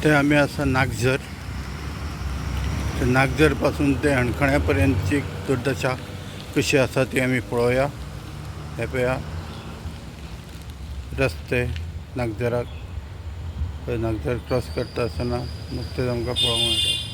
सध्या आम्ही असं नागझर तर नागझरपासून ते अणखण्यापर्यंतची दुर्दशा कशी आसा ती आमी पळोवया. हे पळया रस्ते नागझराक थंय नागझर क्रॉस करता आसतना नुकतेंच आमकां पळोवंक मेळटा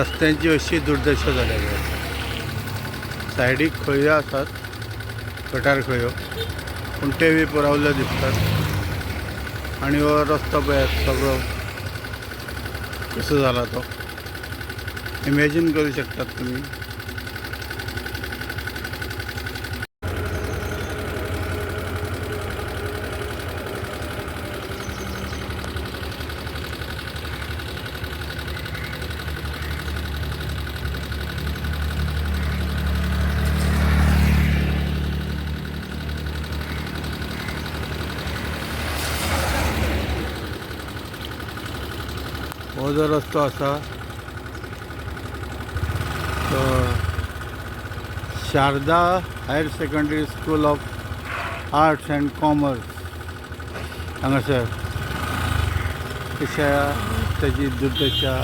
रस्त्यांची अशी दुर्दशा झालेली आसा सायडीक खंयो आसात गटार खंयो पूण ते बी पुरावल्ले दिसतात. आनी हो रस्तो पळयात सगळो. कसो जाला तो. इमॅजीन करूं शकतात तुमी हो जो रस्तो आसा तो Sharada higher secondary school of arts and commerce. हांगासर तशा ताची दुर्दशा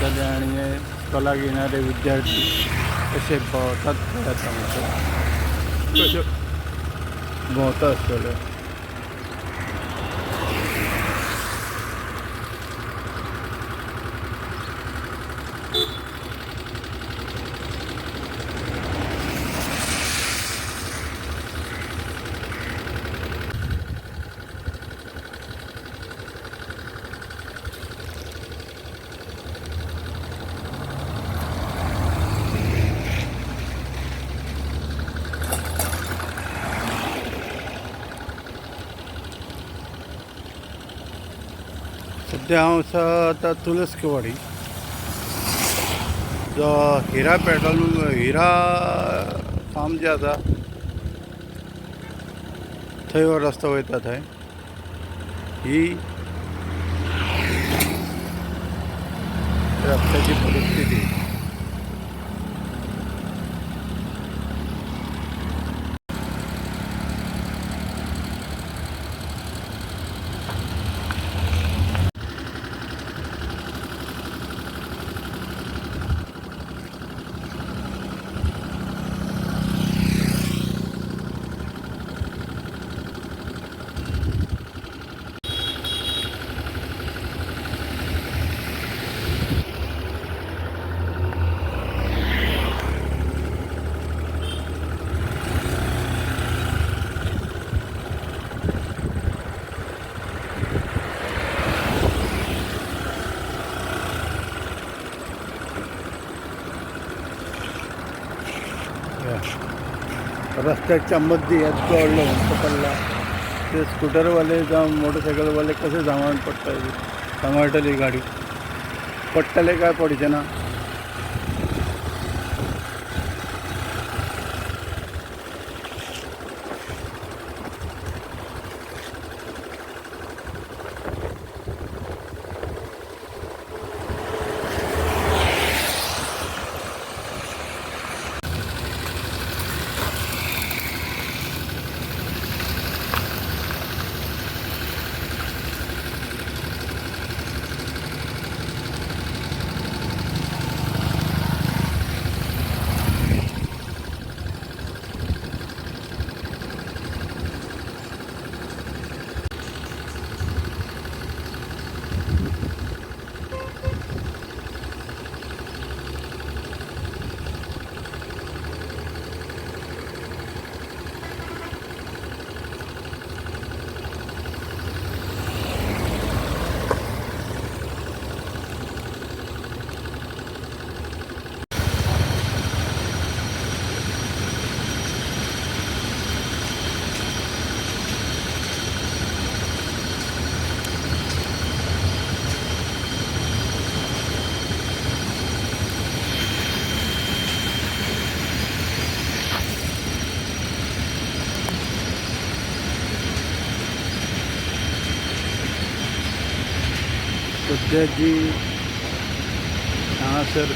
जाल्या आनी हे स्कॉलाक येणारे विद्यार्थी कशे भोंवतात पळयात हांगासर कशे भोंवता आसतले सध्या हांव आसा आतां तुलस्कवाडी. जो हिरा पेट्रोल हिरा फार्म जे आसा थंय हो रस्तो वयता थंय ही रस्त्याची परिस्थिती रस्त्याच्या मध्ये यात व्हडलो हुंचो पडला ते स्कूटरवाले जावं मोटरसायकलवाले कसे जावण पडटा सांबाळटली गाडी. पडटले काय पडचे ना? सध्या जी हांगासर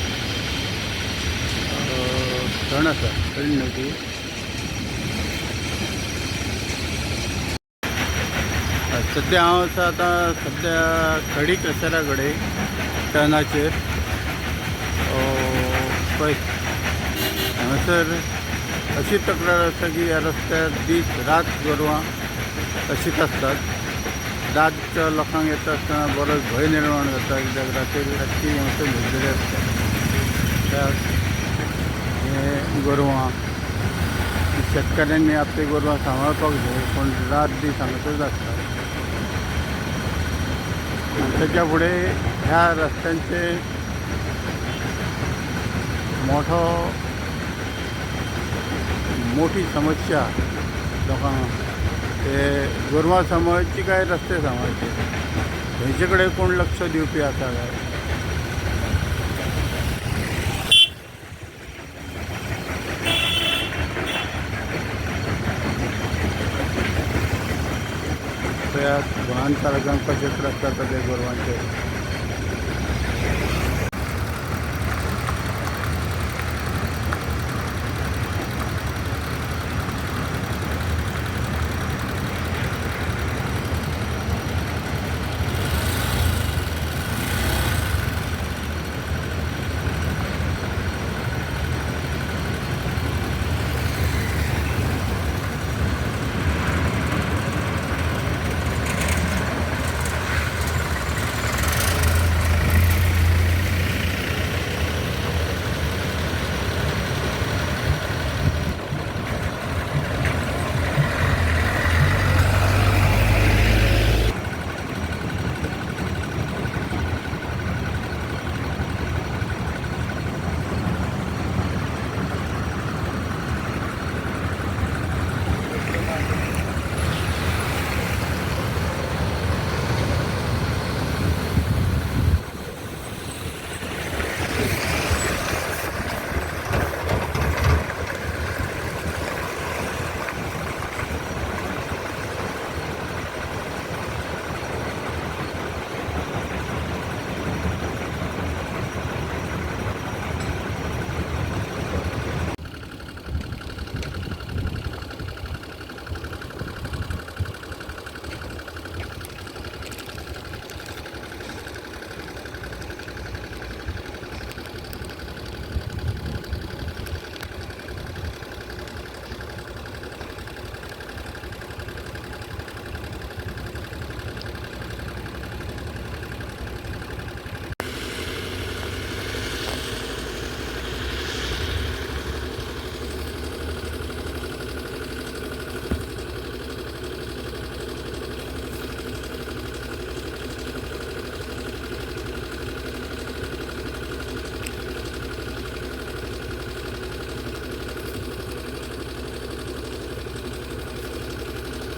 सण आसा सण न्हू ती सध्या हांव आसा आतां सध्या खडी कसारा कडेन टर्नाचेर पळय हांगासर अशी तक्रार आसा की ह्या रस्त्यार दीस रात गोरवां अशीच आसतात रातच्या लोकांक येता आसतना बरोच भंय निर्माण जाता कित्याक रातीर रातची हांगासर न्हिदलेली आसता. कित्याक हे गोरवां शेतकऱ्यांनी आपली गोरवां सांबाळपाक जाय पूण रात दीस हांगासरच आसता. तेच्या फुडें ह्या रस्त्यांचे मोठो मोठी समस्या लोकांक ते गोरवां सांबाळची काय रस्ते सांबाळचे हेचे कडेन कोण लक्ष दिवपी आसा काय वाहन चालकांक कशे त्रास जाता ते गोरवांचे.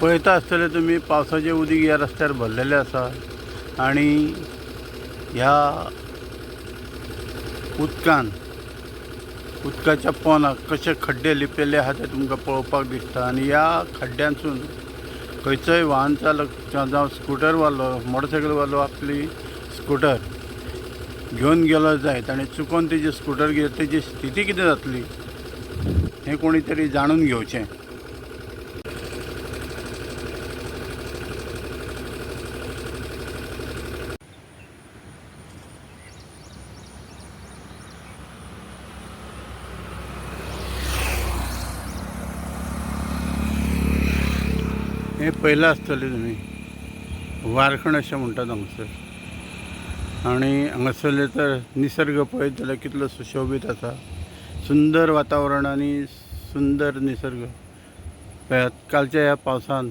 पळयता आसतले तुमी पावसाचें उदीक ह्या रस्त्यार भरलेलें आसा आनी ह्या उदकान उदकाच्या पोंदाक कशे खड्डे लिपलेले आहा ते तुमकां पळोवपाक दिसता. आनी ह्या खड्ड्यांसून खंयचोय वाहन चालक किंवां जावं स्कुटरवालो मोटरसायकलवालो आपली स्कुटर घेवन गेलो जायत आनी चुकोन तेजी स्कुटर घेत तेजी स्थिती कितें जातली हें कोणी तरी जाणून घेवचें हें पहिलं आसतलें तुमी वारखण अशें म्हणटात हांगासर आनी हांगासरले तर निसर्ग पळयत जाल्यार कितलो सुशोभीत आसा सुंदर वातावरण आनी सुंदर निसर्ग. पळयात कालच्या ह्या पावसान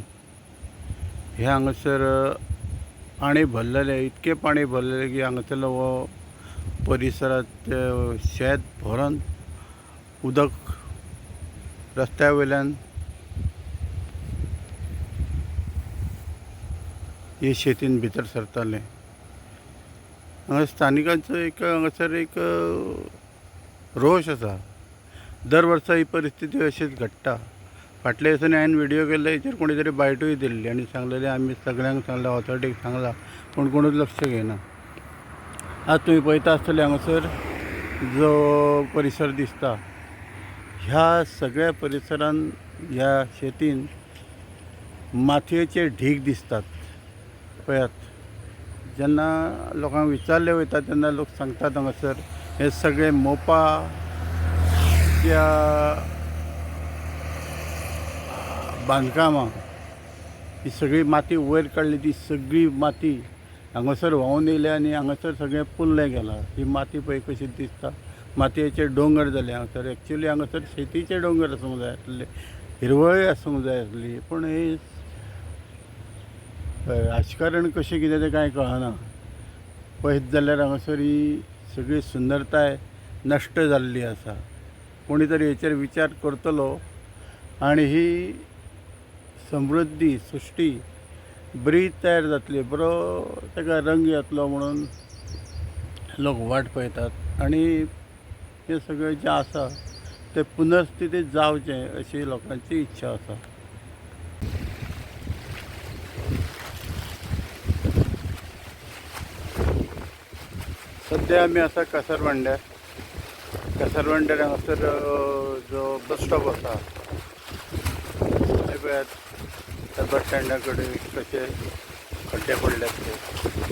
हे हांगासर पाणी भरलेले इतकें पाणी भरलेलें की हांगासरलो हो परिसरात शेत भरून उदक रस्त्या वयल्यान हे शेतीन भितर सरताले. हांगा स्थानिकांचो एक हांगासर एक रोश आसा. दर वर्सा ही परिस्थिती अशीच घडटा. फाटल्या दिसांनी हांवें व्हिडियो केल्ले हेचेर कोणी तरी बायटूय दिल्ली आनी सांगलेलें आमी सगळ्यांक सांगला ऑथॉरिटीक सांगला पूण कोणूच लक्ष घेयना आज तुम्ही पळयता आसतले हांगासर जो परिसर दिसता ह्या सगळ्या परिसरान ह्या शेतीन मातयेचे ढीग दिसतात. पळयात जेन्ना लोकांक विचारले वयता तेन्ना लोक सांगतात हांगासर हे सगळे मोपा त्या बांदकामां ही सगळी माती वयर काडली ती सगळी माती हांगासर व्हांवून येयल्या आनी हांगासर सगळें पुल्लें गेलां. ही माती पळय कशी दिसता? मातयेचे डोंगर जाले हांगासर एक्चुली हांगासर शेतीचे डोंगर आसूंक जाय आसले हिरवळी आसूंक जाय आसली पूण हे राजकारण कशें कितें तें कांय कळना. पळयत जाल्यार हांगासर ही सगळी सुंदरताय नश्ट जाल्ली आसा कोणी तरी हेचेर विचार करतलो आनी ही समृद्धी सृश्टी बरी तयार जातली. बरो ताका रंग येतलो म्हणून लोक वाट पळयतात आनी हें सगळें जें आसा तें पुनर्स्थितीत जावचें अशी लोकांची इच्छा आसा सध्या आमी आसा कसरवंड्या कसरवंड्या हांगासर जो बस स्टॉप आसा थंय पळयात त्या बस स्टँडा कडेन कशे खड्डे पडल्यात ते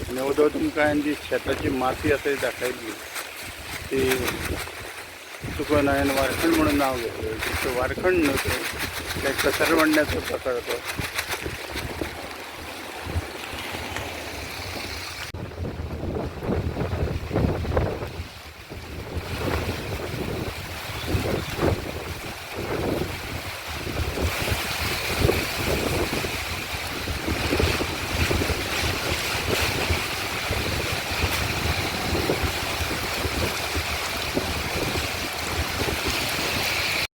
आनी उदक तुमकां हांवें जी शेताची माती आसा ती दाखयली ती चुकून हांवें वारखंड म्हणून नांव घेतलें. तो वारखंड न्हू ते कसरवंड्याचो प्रकार तो